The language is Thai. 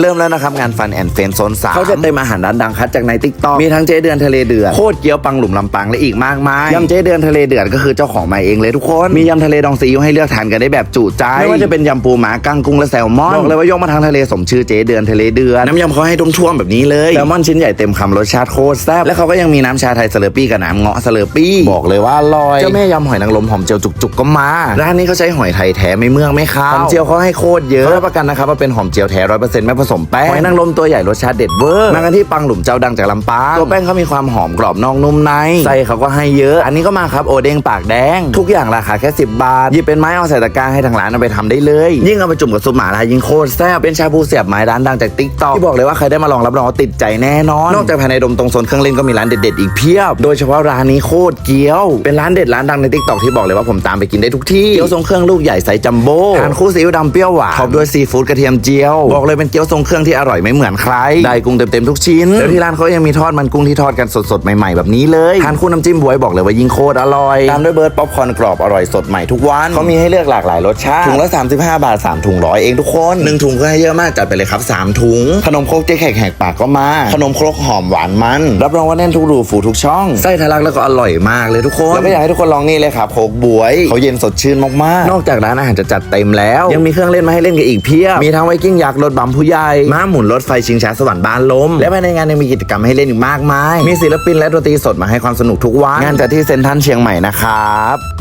เริ่มแล้วนะครับ งานฟันแอนเฟนโซนสามเขาจะเต็มอาหารร้านดังคัดจากในติ๊กต็อกมีทั้งเจ๊เดือนทะเลเดือดโคตรเกี๊ยวปังหลุมลำปังและอีกมากมายยำเจ๊เดือนทะเลเดือดก็คือเจ้าของมาเองเลยทุกคนมียำทะเลดองซีอิ๊วให้เลือกทานกันได้แบบจุใจไม่ว่าจะเป็นยำปูม้ากั้งกุ้งและแซลมอนบอกเลยว่ายกมาทางทะเลสมชื่อเจ๊เดือนทะเลเดือดน้ำยำเขาให้ท่วมๆแบบนี้เลยแซลมอนชิ้นใหญ่เต็มคำรสชาติโคตรแซ่บและเขาก็ยังมีน้ำชาไทยเสลอปี้กับน้ำเงาะเสลอปี้บอกเลยว่าอร่อยเจ้าแม่ยำหอยนางรมหอมเจียวจุกๆก็มาร้านนี้เขาใช้หอยไทยแท้ไม่เมืองไม่คาวหอมเจียวเขาให้โคตรเยอะรับประกันนะครับว่าเป็นหอมเจียวแท้ร้อยเปอร์เซ็นต์ไม่ผสมแป้งหอยนางรมตัวใหญ่รสชาติเด็ดเวอร์มากันที่ปังหลุมเจ้าดังจากลำปางตัวแป้งเขามีความหอมกรอบนอกนุ่มในไส้เขาก็ให้เยอะ อันนี้ก็มาครับโอเด้งปากแดง ทุกอย่างราคาแค่ 10 บาทหยิบเป็นไม้เอาใส่ตะกร้าให้ทางร้านเอาไปทำได้เลย ยิ่งเอาไปจุ่มกับซุปหม่าล่ายิ่งโคตรแซ่บเป็นชาบูเสียบไม้ร้านดังจากติ๊กต็อกที่บอกเลยว่าใครได้มาลองรับรองว่าติดใจแน่นอนนอกจากภายในดมตรงโซนเครื่องเล่นก็มีร้านเด็ดๆอีกเพียบ โดยเฉพาะร้านนี้โคตรเกี๊ยว เป็นร้านเด็ดร้านดังในติ๊กต็อกที่บอกเลยว่าผมตามไปกินได้ทุกที่เกี๊ยวทรงเครื่องลูกใหญ่ไซส์จัมโบ้ทานคู่ซีอิ๊วดำเปรี้ยวหวานท็อปด้วยซีฟู้ดกระเทียมเจียวบอกเลยเป็นเกี๊ยวทรงเครื่องที่อร่อยไม่เหมือนใคร ได้กุ้งเต็มๆทุกชิ้น แล้วที่ร้านเขายังมีทอดมันกุ้งที่ทอดกันสดๆ ใหม่ๆ แบบนี้เลยทานคู่น้ำจิ้มบวยบอกเลยว่ายิ่งโคตรอร่อยตามด้วยเบิร์ดป๊อปคอร์นกรอบอร่อยสดใหม่ทุกวันเขามีให้เลือกหลากหลายรสชาติถุงละ 35 บาท 3 ถุงร้อยเองทุกคนหนึ่งถุงก็ให้เยอะมากจัดไปเลยครับ 3 ถุง ขนมครกเจ๊แขกแหกปากก็มา ขนมครกหอมหวานมัน รับรองว่าแน่นทุกรูฟูทุกช่องไส้ทะลักแล้วก็อร่อยมากเลยทุกคนแล้วก็อยากให้ทุกคนลองนี่เลยครับโคกบวยเขาเย็นสดชื่นมากๆ นอกจากร้านอาหารจะจัดเต็มแล้ว ยังมีเครื่องเล่นมาให้เล่นกันอีกเพียบมีทั้งไวกิ้งยักษ์รถบัมผู้ใหญ่ม้าหมุนรถไฟชิงช้าสวรรค์บ้านลม และภายในงานยังมีกิจกรรมให้เล่นอีกมากมาย มีศิลปินและดนตรีสดมาให้ความสนุกทุกวัน งานจัดที่เซ็นทรัลเชียงใหม่นะครับ